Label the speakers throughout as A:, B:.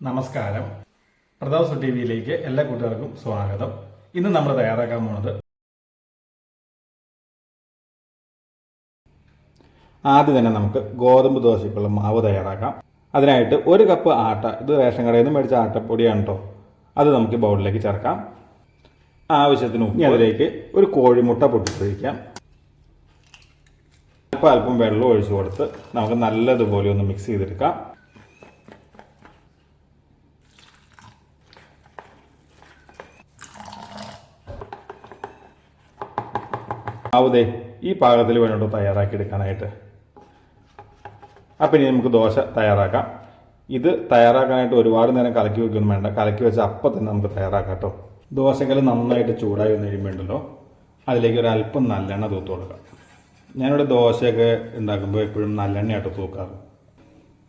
A: നമസ്കാരം. പ്രതാപ് ടി വിയിലേക്ക് എല്ലാ കൂട്ടുകാർക്കും സ്വാഗതം. ഇന്ന് നമ്മൾ തയ്യാറാക്കാൻ പോണത് ആദ്യം തന്നെ നമുക്ക് ഗോതമ്പ് ദോശയ്ക്കുള്ള മാവ് തയ്യാറാക്കാം. അതിനായിട്ട് ഒരു കപ്പ് ആട്ട ഇത് റേഷൻ കടയിൽ നിന്ന് മേടിച്ച ആട്ടപ്പൊടിയാണ് കേട്ടോ അത് നമുക്ക് ബൗളിലേക്ക് ചേർക്കാം. ആവശ്യത്തിന് അതിലേക്ക് ഒരു കോഴിമുട്ട പൊട്ടിച്ചൊഴിക്കാം അല്പം അല്പം വെള്ളം ഒഴിച്ചു കൊടുത്ത് നമുക്ക് നല്ലതുപോലെ ഒന്ന് മിക്സ് ചെയ്തെടുക്കാം. ആവുതേ ഈ പാകത്തിൽ തയ്യാറാക്കി എടുക്കാനായിട്ട് അപ്പം ഇനി നമുക്ക് ദോശ തയ്യാറാക്കാം. ഇത് തയ്യാറാക്കാനായിട്ട് ഒരുപാട് നേരം കലക്കി വെക്കൊന്നും വേണ്ട. കലക്കി വെച്ച് അപ്പം തന്നെ നമുക്ക് തയ്യാറാക്കാം കേട്ടോ ദോശക്കല്ല് നന്നായിട്ട് ചൂടായി വന്ന് കഴിയുമ്പോണ്ടല്ലോ അതിലേക്ക് ഒരു അല്പം നല്ലെണ്ണ തൂത്ത് കൊടുക്കാം. ഞാനിവിടെ ദോശയൊക്കെ ഉണ്ടാക്കുമ്പോൾ എപ്പോഴും നല്ലെണ്ണയായിട്ട് തൂക്കാറ്.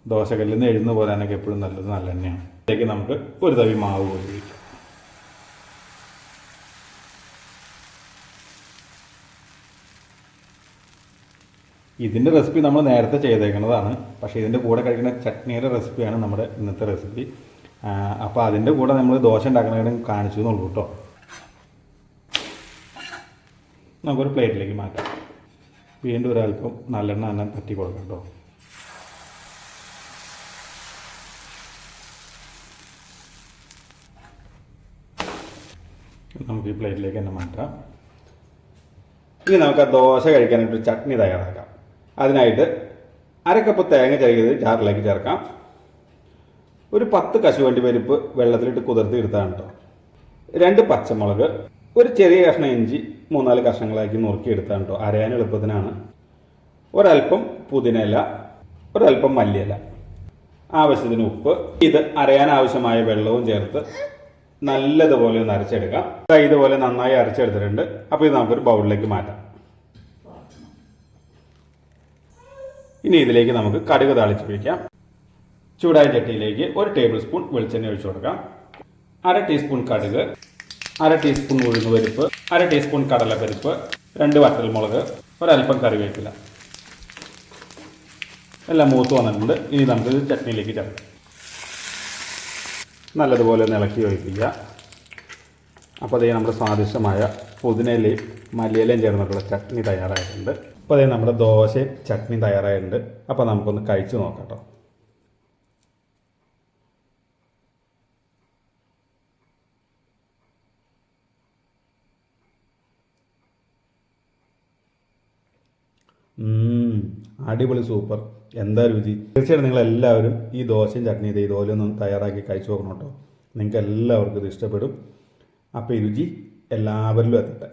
A: ദോശക്കല്ലിൽ നിന്ന് എഴുന്ന പോരാനൊക്കെ എപ്പോഴും നല്ലത് നല്ലെണ്ണയാണ്. അതിലേക്ക് നമുക്ക് ഒരു തവി മാവ് ഉപയോഗിക്കാം ഇതിന്റെ റെസിപ്പി നമ്മൾ നേരത്തെ ചെയ്തേക്കുന്നതാണ്. പക്ഷേ ഇതിന്റെ കൂടെ കഴിക്കുന്ന ചട്നിയുടെ റെസിപ്പിയാണ് നമ്മുടെ ഇന്നത്തെ റെസിപ്പി അപ്പോൾ അതിന്റെ കൂടെ നമ്മൾ ദോശ ഉണ്ടാക്കുന്നതിനും കാണിച്ചു എന്നുള്ളൂ കേട്ടോ. നമുക്കൊരു പ്ലേറ്റിലേക്ക് മാറ്റാം. വീണ്ടും ഒരല്പം നല്ലെണ്ണ തന്നെ തട്ടി കൊടുക്കാം കേട്ടോ. നമുക്ക് ഈ പ്ലേറ്റിലേക്ക് തന്നെ മാറ്റാം. ഇനി നമുക്ക് ആ ദോശ കഴിക്കാനായിട്ട് ചട്നി തയ്യാറാക്കാം. അതിനായിട്ട് അരക്കപ്പ് കപ്പ് തേങ്ങ ചെറിയത് ജാറിലേക്ക് ചേർക്കാം. ഒരു പത്ത് കശുവണ്ടി പരിപ്പ് വെള്ളത്തിലിട്ട് കുതിർത്തി എടുത്താണ് കേട്ടോ രണ്ട് പച്ചമുളക് ഒരു ചെറിയ കഷ്ണം ഇഞ്ചി മൂന്നാൽ കഷ്ണങ്ങളാക്കി നുറുക്കി എടുത്താണ് കേട്ടോ അരയാൻ എളുപ്പത്തിനാണ്. ഒരല്പം പുതിനയില ഒരല്പം മല്ലിയില. ആവശ്യത്തിന് ഉപ്പ് ഇത് അരയാൻ ആവശ്യമായ വെള്ളവും ചേർത്ത് നല്ലതുപോലെ ഒന്ന് അരച്ചെടുക്കാം. ഇതുപോലെ നന്നായി അരച്ചെടുത്തിട്ടുണ്ട്. അപ്പോൾ ഇത് നമുക്കൊരു ബൗളിലേക്ക് മാറ്റാം. ഇനി ഇതിലേക്ക് നമുക്ക് കടുക് താളിച്ച് പിടിക്കാം ചൂടായ ചട്ടിയിലേക്ക് ഒരു ടേബിൾ സ്പൂൺ വെളിച്ചെണ്ണ ഒഴിച്ചു കൊടുക്കാം. അര ടീസ്പൂൺ കടുക് അര ടീസ്പൂൺ ഉഴുന്ന് പരിപ്പ് അര ടീസ്പൂൺ കടലപ്പരിപ്പ് രണ്ട് വറ്റൽമുളക് ഒരല്പം കറിവേപ്പില. എല്ലാം മൂത്ത് വന്നിട്ടുണ്ട്. ഇനി നമുക്ക് ഇത് ചട്നിയിലേക്ക് ചേർക്കാം. നല്ലതുപോലെ ഒന്ന് ഇളക്കി ഒഴിപ്പിക്കുക അപ്പോൾ അതേ നമ്മുടെ സ്വാദിഷ്ടമായ പുതിനയിലയും മല്ലിയിലയും ചേർന്നിട്ടുള്ള ചട്നി തയ്യാറായിട്ടുണ്ട്. അപ്പോൾ അതേ നമ്മുടെ ദോശയും ചട്നി തയ്യാറായിട്ടുണ്ട്. അപ്പോൾ നമുക്കൊന്ന് കഴിച്ചു നോക്കാം അടിപൊളി സൂപ്പർ. എന്താ രുചി? തീർച്ചയായിട്ടും നിങ്ങൾ എല്ലാവരും ഈ ദോശയും ചട്നി ഇത് ഇതുപോലെ ഒന്ന് തയ്യാറാക്കി കഴിച്ചു നോക്കണം കേട്ടോ. നിങ്ങൾക്ക് എല്ലാവർക്കും ഇത് ഇഷ്ടപ്പെടും. അപ്പോൾ ഈ രുചി എല്ലാവരിലും എത്തട്ടെ.